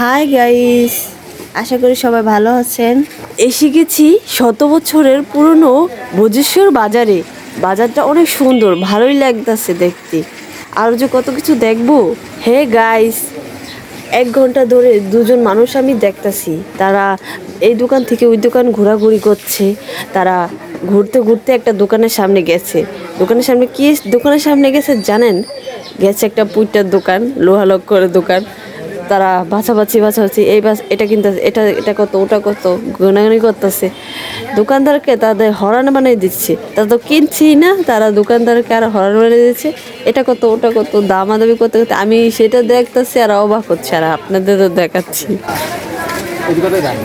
Hi guys আশা করি সবাই ভালো আছেন। এসে গেছি শত বছরের পুরনো ভোজেশ্বর বাজারে। বাজারটা অনেক সুন্দর, ভালোই লাগতেছে দেখতে। আরও যে কত কিছু দেখব? হে গাইস এক ঘণ্টা ধরে দুজন মানুষ আমি দেখতাছি। তারা এই দোকান থেকে ওই দোকান ঘোরাঘুরি করছে। তারা ঘুরতে ঘুরতে একটা দোকানের সামনে গেছে। দোকানের সামনে কি দোকানের সামনে গেছে জানেন? গেছে একটা পুইটার দোকান লোহা লক্করের দোকান। তারা বাছাবাছি বাছাবাছি এই বাস এটা কিনতে এটা এটা কত ওটা কত গুনাগুনি করতেছে। দোকানদারকে তাদের হরান বানিয়ে দিচ্ছে। তারা তো কিনছি না, তারা দোকানদারকে আর হরান বানিয়ে দিচ্ছে। এটা কত ওটা কত দামাদামি করতে করতে আমি সেটা দেখতেছি আর অবাক হচ্ছে, আর আপনাদের তো দেখাচ্ছি। এদিকে যান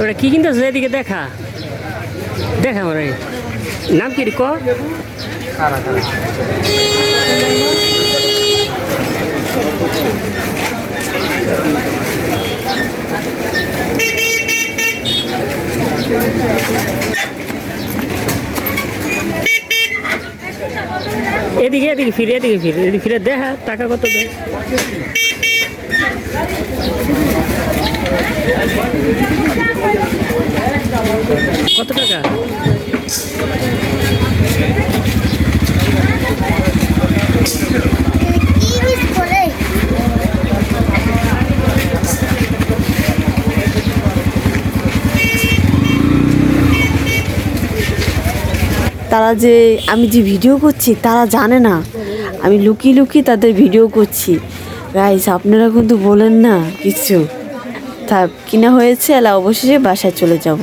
ওটা কি কিনতেছে এদিকে দেখা? দেখা আমার নাম কি রে এদিকে এদিকে ফিরে এদিকে ফিরে এদিকে ফিরে দেখা টাকা কত দেয়। কত টাকা? তারা যে আমি যে ভিডিও করছি, তারা জানে না। আমি লুকিয়ে লুকিয়ে তাদের ভিডিও করছি। রাইস আপনারা কিন্তু বলেন না কিছু। তা, কিনা হয়েছে, এলা অবশেষে বাসায় চলে যাব।